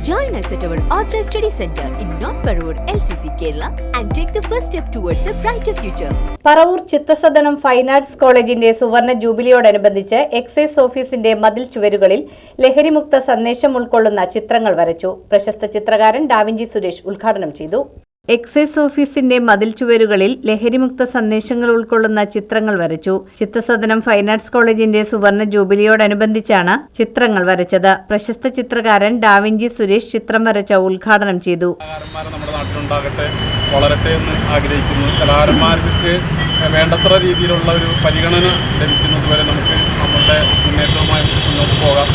Join us at our Authorized Study Center in North Parur, LCC, Kerala, and take the first step towards a brighter future. Paravur Chithrasadanam fine arts കോളേജിന്റെ സുവർണ ജൂബിലിയോടനുബന്ധിച്ച് excise ഓഫീസിന്റെ മതിൽ ചുവരുകളിൽ ലഹരിമുക്ത സന്ദേശം ഉൾക്കൊള്ളുന്ന ചിത്രങ്ങൾ വരച്ചു പ്രശസ്ത ചിത്രകാരൻ ഡാവിഞ്ചി സുരേഷ് ഉദ്ഘാടനം ചെയ്തു എക്സൈസ് ഓഫീസിന്റെ മതിൽ ചുവരുകളിൽ ലഹരിമുക്ത സന്ദേശങ്ങൾ ഉൾക്കൊള്ളുന്ന ചിത്രങ്ങൾ വരച്ചു. ചിത്രസദനം ഫൈൻ ആർട്സ് കോളേജിന്റെ സുവർണ ജൂബിലിയോടനുബന്ധിച്ചാണ് ചിത്രങ്ങൾ വരച്ചത്. പ്രശസ്ത ചിത്രകാരൻ ഡാവിഞ്ചി സുരേഷ് ചിത്രം വരച്ച ഉദ്ഘാടനം ചെയ്തു. നമ്മുടെ വളരട്ടെ എന്ന് ആഗ്രഹിക്കുന്നു. കലാകാരന്മാർക്ക് വേണ്ടത്ര രീതിയിലുള്ള ഒരു പരിഗണന ലഭിക്കുന്നത് വരെ നമുക്ക് നമ്മളുടെ മുന്നേറ്റവുമായി മുന്നോട്ട് പോകാം.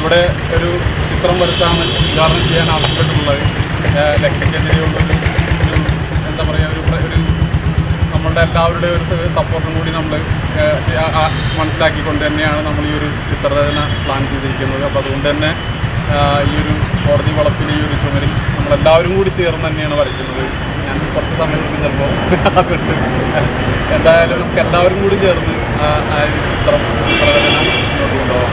ഇവിടെ ഒരു ചിത്രം വരച്ചാണ് ഉദ്ഘാടനം ചെയ്യാൻ ആവശ്യപ്പെട്ടിട്ടുള്ളത്. ഏഹ് ലഹരിക്കെതിരെയുള്ള ഒരു ഒരു എന്താ പറയുക ഒരു പ്ര- ഒരു നമ്മളുടെ എല്ലാവരുടെയും ഒരു സപ്പോർട്ടും കൂടി നമ്മൾ മനസ്സിലാക്കിക്കൊണ്ട് തന്നെയാണ് നമ്മൾ ഈ ഒരു ചിത്രരചന പ്ലാൻ ചെയ്തിരിക്കുന്നത്. അപ്പോൾ അതുകൊണ്ട് തന്നെ ഈ ഒരു കോടതി വളപ്പിൽ ഈ ഒരു ചുമരിൽ നമ്മളെല്ലാവരും കൂടി ചേർന്ന് തന്നെയാണ് വരയ്ക്കുന്നത്. ഞാൻ കുറച്ച് സമയം എടുക്കും ചിലപ്പോൾ എന്തായാലും നമുക്ക് എല്ലാവരും കൂടി ചേർന്ന് ആ- ഒരു ചിത്രം ചിത്രരചന മുന്നോട്ട് കൊണ്ടുപോകാം.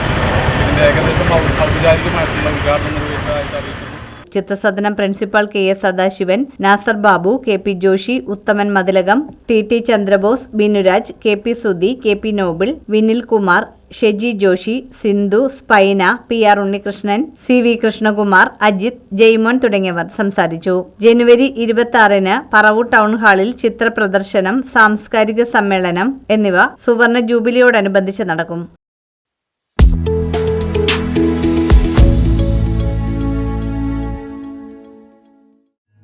ഇതിന്റെ ഏകദേശം ഔപചാരികമായിട്ടുള്ള ഉദ്ഘാടനം നിർവഹിച്ചതായിട്ട് അറിയിക്കുന്നു Chithrasadanam principal K S Sadasivan Nasar Babu K P Joshi Uthaman Mathilakam T T Chandrabose Binuraj K P Sudhi K P Noble Vinil Kumar Sheji Joshi Sindhu Spina P R Unnikrishnan C V Krishnakumar Ajith Jaimon തുടങ്ങിയവർ സംസാരിച്ചു. ജനുവരി ഇരുപത്തി ആറിന് Paravur town ഹാളിൽ ചിത്ര പ്രദർശനം സാംസ്കാരിക സമ്മേളനം എന്നിവ സുവർണ ജൂബിലിയോടനുബന്ധിച്ച് നടക്കും.